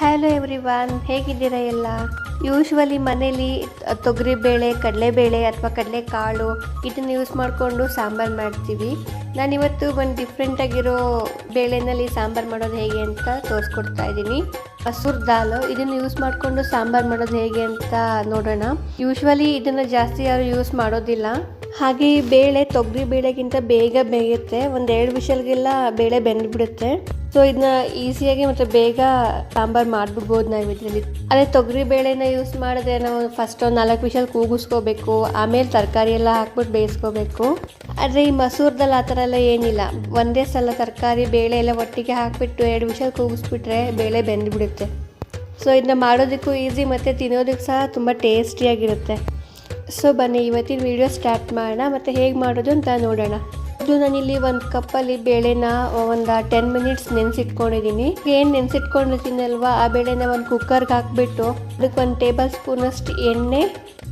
Hello every one ಹೇಗಿದ್ದೀರಾ ಎಲ್ಲ? Usually ಮನೇಲಿ ತೊಗರಿಬೇಳೆ ಕಡಲೆಬೇಳೆ ಅಥವಾ ಕಡಲೆಕಾಳು ಇದನ್ನು ಯೂಸ್ ಮಾಡಿಕೊಂಡು ಸಾಂಬಾರು ಮಾಡ್ತೀವಿ. ನಾನಿವತ್ತು ಒಂದು ಡಿಫ್ರೆಂಟಾಗಿರೋ ಬೇಳೆನಲ್ಲಿ ಸಾಂಬಾರು ಮಾಡೋದು ಹೇಗೆ ಅಂತ ತೋರಿಸ್ಕೊಡ್ತಾ ಇದ್ದೀನಿ. ಮಸೂರ್ ದಾಲು, ಇದನ್ನು ಯೂಸ್ ಮಾಡಿಕೊಂಡು ಸಾಂಬಾರು ಮಾಡೋದು ಹೇಗೆ ಅಂತ ನೋಡೋಣ. ಯೂಶ್ವಲಿ ಇದನ್ನು ಜಾಸ್ತಿ ಯಾರು ಯೂಸ್ ಮಾಡೋದಿಲ್ಲ. ಹಾಗೆ ಬೇಳೆ ತೊಗರಿ ಬೇಳೆಗಿಂತ ಬೇಗ ಬೇಯುತ್ತೆ. ಒಂದು ಎರಡು ವಿಷಲ್ಗೆಲ್ಲ ಬೇಳೆ ಬೆಂದ್ಬಿಡುತ್ತೆ. ಸೊ ಇದನ್ನ ಈಸಿಯಾಗಿ ಮತ್ತು ಬೇಗ ಸಾಂಬಾರು ಮಾಡಿಬಿಡ್ಬೋದು ನಾವು ಇದರಲ್ಲಿ ಅದೇ ತೊಗರಿ ಬೇಳೆನ ಯೂಸ್ ಮಾಡಿದ್ರೆ ನಾವು ಫಸ್ಟ್ ಒಂದು ನಾಲ್ಕು ವಿಷಲ್ ಕೂಗಿಸ್ಕೋಬೇಕು. ಆಮೇಲೆ ತರಕಾರಿ ಎಲ್ಲ ಹಾಕ್ಬಿಟ್ಟು ಬೇಯಿಸ್ಕೋಬೇಕು. ಆದರೆ ಈ ಮಸೂರ್ದಲ್ಲಿ ಆ ಥರ ಎಲ್ಲ ಏನಿಲ್ಲ. ಒಂದೇ ಸಲ ತರಕಾರಿ, ಬೇಳೆ ಎಲ್ಲ ಒಟ್ಟಿಗೆ ಹಾಕಿಬಿಟ್ಟು ಎರಡು ವಿಷಲ್ ಕೂಗಿಸ್ಬಿಟ್ರೆ ಬೇಳೆ ಬೆಂದ್ಬಿಡುತ್ತೆ. ಸೊ ಇದನ್ನ ಮಾಡೋದಕ್ಕೂ ಈಸಿ ಮತ್ತು ತಿನ್ನೋದಕ್ಕೆ ಸಹ ತುಂಬ ಟೇಸ್ಟಿಯಾಗಿರುತ್ತೆ ಸೊ ಬನ್ನಿ, ಇವತ್ತಿನ ವಿಡಿಯೋ ಸ್ಟಾರ್ಟ್ ಮಾಡೋಣ, ಮತ್ತು ಹೇಗೆ ಮಾಡೋದು ಅಂತ ನೋಡೋಣ. ಇದು ನಾನಿಲ್ಲಿ ಒಂದು ಕಪ್ಪಲ್ಲಿ ಬೇಳೆನ ಒಂದು ಟೆನ್ ಮಿನಿಟ್ಸ್ ನೆನೆಸಿಟ್ಕೊಂಡಿದ್ದೀನಿ ಏನು ನೆನೆಸಿಟ್ಕೊಂಡಿರ್ತೀನಲ್ವಾ ಆ ಬೇಳೆನ ಒಂದು ಕುಕ್ಕರ್ಗೆ ಹಾಕ್ಬಿಟ್ಟು ಅದಕ್ಕೆ ಒಂದು ಟೇಬಲ್ ಸ್ಪೂನಷ್ಟು ಎಣ್ಣೆ,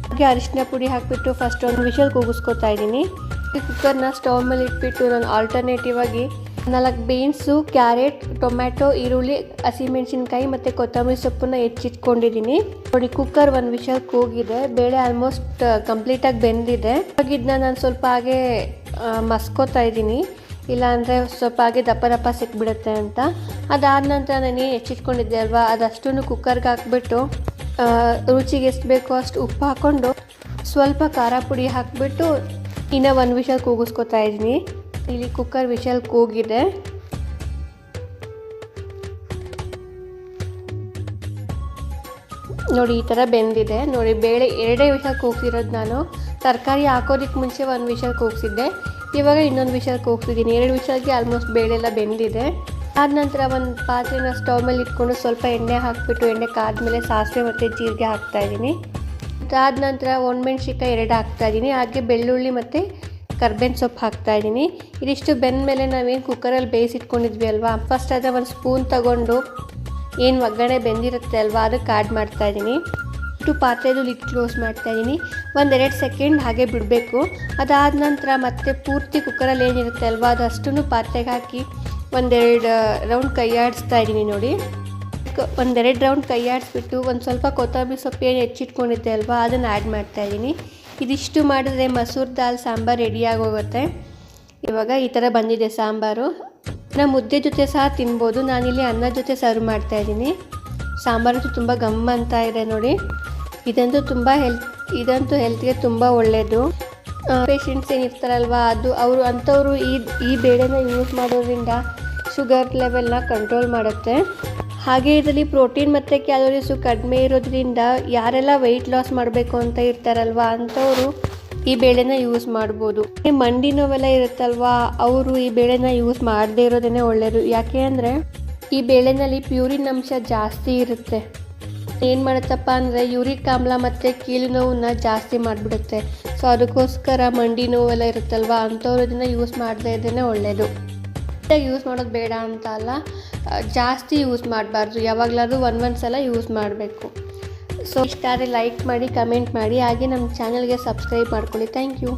ಹಾಗೆ ಅರಿಶಿನ ಪುಡಿ ಹಾಕಿಬಿಟ್ಟು ಫಸ್ಟ್ ಒಂದು ವಿಷಲ್ ಕೂಗಿಸ್ಕೊತಾ ಇದ್ದೀನಿ ಕುಕ್ಕರ್ನ ಸ್ಟವ್ ಮೇಲೆ ಇಟ್ಬಿಟ್ಟು ನಾನು ಆಲ್ಟರ್ನೇಟಿವ್ ಆಗಿ ನಾಲ್ಕು ಬೀನ್ಸು, ಕ್ಯಾರೆಟ್, ಟೊಮ್ಯಾಟೊ, ಈರುಳ್ಳಿ, ಹಸಿಮೆಣಸಿನ್ಕಾಯಿ ಮತ್ತು ಕೊತ್ತಂಬರಿ ಸೊಪ್ಪನ್ನ ಹೆಚ್ಚಿಟ್ಕೊಂಡಿದ್ದೀನಿ. ನೋಡಿ, ಕುಕ್ಕರ್ ಒಂದು ವಿಷಲ್ ಕೂಗಿದೆ ಬೇಳೆ ಆಲ್ಮೋಸ್ಟ್ ಕಂಪ್ಲೀಟಾಗಿ ಬೆಂದಿದೆ. ಇದನ್ನ ನಾನು ಸ್ವಲ್ಪ ಹಾಗೆ ಮಸ್ಕೋತಾ ಇದ್ದೀನಿ. ಇಲ್ಲಾಂದರೆ ಸ್ವಲ್ಪ ಹಾಗೆ ದಪ್ಪ ದಪ್ಪ ಸಿಕ್ಬಿಡುತ್ತೆ ಅಂತ. ಅದಾದ ನಂತರ ನಾನು ಏನು ಹೆಚ್ಚಿಟ್ಕೊಂಡಿದ್ದೆ ಅಲ್ವಾ? ಅದಷ್ಟೂ ಕುಕ್ಕರ್ಗೆ ಹಾಕ್ಬಿಟ್ಟು ರುಚಿಗೆ ಎಷ್ಟು ಬೇಕೋ ಅಷ್ಟು ಉಪ್ಪು ಹಾಕ್ಕೊಂಡು ಸ್ವಲ್ಪ ಖಾರ ಪುಡಿ ಹಾಕಿಬಿಟ್ಟು ಇನ್ನೂ ಒಂದು ವಿಷಯ ಕೂಗಿಸ್ಕೊತಾ ಇದ್ದೀನಿ. ಇಲ್ಲಿ ಕುಕ್ಕರ್ ವಿಷಲ್ ಕೂಗಿದೆ. ನೋಡಿ ಈ ಥರ ಬೆಂದಿದೆ. ನೋಡಿ ಬೇಳೆ ಎರಡೇ ವಿಷಲ್ ಕೂಗ್ಸಿರೋದು ನಾನು. ತರಕಾರಿ ಹಾಕೋದಕ್ಕೆ ಮುಂಚೆ ಒಂದು ವಿಷಲ್ ಕೂಗ್ಸಿದ್ದೆ. ಇವಾಗ ಇನ್ನೊಂದು ವಿಷಲ್ ಕೂಗ್ಸಿದ್ದೀನಿ. ಎರಡು ವಿಷಲ್ಗೆ ಆಲ್ಮೋಸ್ಟ್ ಬೇಳೆ ಎಲ್ಲ ಬೆಂದಿದೆ. ಆದ ನಂತರ ಒಂದು ಪಾತ್ರೆನ ಸ್ಟವ್ ಮೇಲೆ ಇಟ್ಕೊಂಡು ಸ್ವಲ್ಪ ಎಣ್ಣೆ ಹಾಕಿಬಿಟ್ಟು ಎಣ್ಣೆ ಕಾದ್ಮೇಲೆ ಸಾಸಿವೆ ಮತ್ತು ಜೀರಿಗೆ ಹಾಕ್ತಾ ಇದ್ದೀನಿ. ಅದಾದ ನಂತರ ಒಣಮೆಣ್ಸಿಕಾಯಿ ಎರಡು ಹಾಕ್ತಾ ಇದ್ದೀನಿ. ಹಾಗೆ ಬೆಳ್ಳುಳ್ಳಿ ಮತ್ತು ಕರ್ಬೇವಿನ ಸೊಪ್ಪು ಹಾಕ್ತಾ ಇದ್ದೀನಿ. ಇದಿಷ್ಟು ಬೆಂದ ಮೇಲೆ ನಾವೇನು ಕುಕ್ಕರಲ್ಲಿ ಬೇಯಿಸಿಟ್ಕೊಂಡಿದ್ವಿ ಅಲ್ವಾ? ಫಸ್ಟ್ ಅದೇ ಒಂದು ಸ್ಪೂನ್ ತಗೊಂಡು ಏನು ಒಗ್ಗರಣೆ ಬೆಂದಿರುತ್ತೆ ಅಲ್ವಾ ಅದಕ್ಕೆ ಆ್ಯಡ್ ಮಾಡ್ತಾ ಇದ್ದೀನಿ. ಇಟ್ಟು ಪಾತ್ರೆದು ಲಿಡ್ ಕ್ಲೋಸ್ ಮಾಡ್ತಾ ಇದ್ದೀನಿ. ಒಂದೆರಡು ಸೆಕೆಂಡ್ ಹಾಗೆ ಬಿಡಬೇಕು. ಅದಾದ ನಂತರ ಮತ್ತೆ ಪೂರ್ತಿ ಕುಕ್ಕರಲ್ಲಿ ಏನಿರುತ್ತೆ ಅಲ್ವಾ ಅದಷ್ಟನ್ನು ಪಾತ್ರೆಗೆ ಹಾಕಿ ಒಂದೆರಡು ರೌಂಡ್ ಕೈಯಾಡಿಸ್ತಾ ಇದ್ದೀನಿ ನೋಡಿ. ಒಂದೆರಡು ರೌಂಡ್ ಕೈಯಾಡಿಸ್ಬಿಟ್ಟು ಒಂದು ಸ್ವಲ್ಪ ಕೊತ್ತಂಬರಿ ಸೊಪ್ಪು ಏನು ಹೆಚ್ಚಿಟ್ಕೊಂಡಿದ್ದೆ ಅಲ್ವಾ ಅದನ್ನು ಆ್ಯಡ್ ಮಾಡ್ತಾ ಇದ್ದೀನಿ. ಇದಿಷ್ಟು ಮಾಡಿದ್ರೆ ಮಸೂರ್ ದಾಲ್ ಸಾಂಬಾರು ರೆಡಿಯಾಗಿ ಹೋಗುತ್ತೆ ಇವಾಗ ಈ ಥರ ಬಂದಿದೆ ಸಾಂಬಾರು. ನಾವು ಮುದ್ದೆ ಜೊತೆ ಸಹ ತಿನ್ಬೋದು. ನಾನಿಲ್ಲಿ ಅನ್ನ ಜೊತೆ ಸರ್ವ್ ಮಾಡ್ತಾ ಇದ್ದೀನಿ. ಸಾಂಬಾರು ತುಂಬ ಗಮ್ ಅಂತ ಇದೆ ನೋಡಿ. ಇದಂತೂ ತುಂಬ ಹೆಲ್ತ್ ಇದಂತೂ ಹೆಲ್ತ್ಗೆ ತುಂಬ ಒಳ್ಳೆಯದು ಪೇಷಂಟ್ಸ್ ಏನಿರ್ತಾರಲ್ವ ಅದು ಅವರು, ಅಂಥವರು ಈ ಈ ಬೇಳೆನ ಯೂಸ್ ಮಾಡೋದ್ರಿಂದ ಶುಗರ್ ಲೆವೆಲ್ನ ಕಂಟ್ರೋಲ್ ಮಾಡುತ್ತೆ. ಹಾಗೆ ಇದರಲ್ಲಿ ಪ್ರೋಟೀನ್ ಮತ್ತು ಕ್ಯಾಲೋರೀಸು ಕಡಿಮೆ ಇರೋದ್ರಿಂದ ಯಾರೆಲ್ಲ ವೆಯ್ಟ್ ಲಾಸ್ ಮಾಡಬೇಕು ಅಂತ ಇರ್ತಾರಲ್ವ ಅಂಥವರು ಈ ಬೇಳೆನ ಯೂಸ್ ಮಾಡ್ಬೋದು. ಮಂಡಿ ನೋವೆಲ್ಲ ಇರುತ್ತಲ್ವಾ, ಅವರು ಈ ಬೇಳೆನ ಯೂಸ್ ಮಾಡದೇ ಇರೋದೇ ಒಳ್ಳೆಯದು ಯಾಕೆ ಅಂದರೆ ಈ ಬೇಳೆನಲ್ಲಿ ಪ್ಯೂರಿನ್ ಅಂಶ ಜಾಸ್ತಿ ಇರುತ್ತೆ. ಏನು ಮಾಡುತ್ತಪ್ಪ ಅಂದರೆ ಯೂರಿಕ್ ಆಮ್ಲ ಮತ್ತು ಕೀಲು ನೋವನ್ನ ಜಾಸ್ತಿ ಮಾಡಿಬಿಡುತ್ತೆ. ಸೊ ಅದಕ್ಕೋಸ್ಕರ ಮಂಡಿ ನೋವೆಲ್ಲ ಇರುತ್ತಲ್ವ ಅಂಥವ್ರು ಇದನ್ನು ಯೂಸ್ ಮಾಡದೇ ಇದ್ದೇ ಒಳ್ಳೆಯದು ಯೂಸ್ ಮಾಡೋದು ಬೇಡ ಅಂತ ಅಲ್ಲ ಜಾಸ್ತಿ ಯೂಸ್ ಮಾಡಬಾರ್ದು. ಯಾವಾಗಲಾದರೂ ಒಂದು ಒಂದು ಸಲ ಯೂಸ್ ಮಾಡಬೇಕು. ಸೊ ಇಷ್ಟ ಆದರೆ ಲೈಕ್ ಮಾಡಿ ಕಮೆಂಟ್ ಮಾಡಿ, ಹಾಗೆ ನಮ್ಮ ಚಾನಲ್ಗೆ ಸಬ್ಸ್ಕ್ರೈಬ್ ಮಾಡ್ಕೊಳ್ಳಿ. Thank you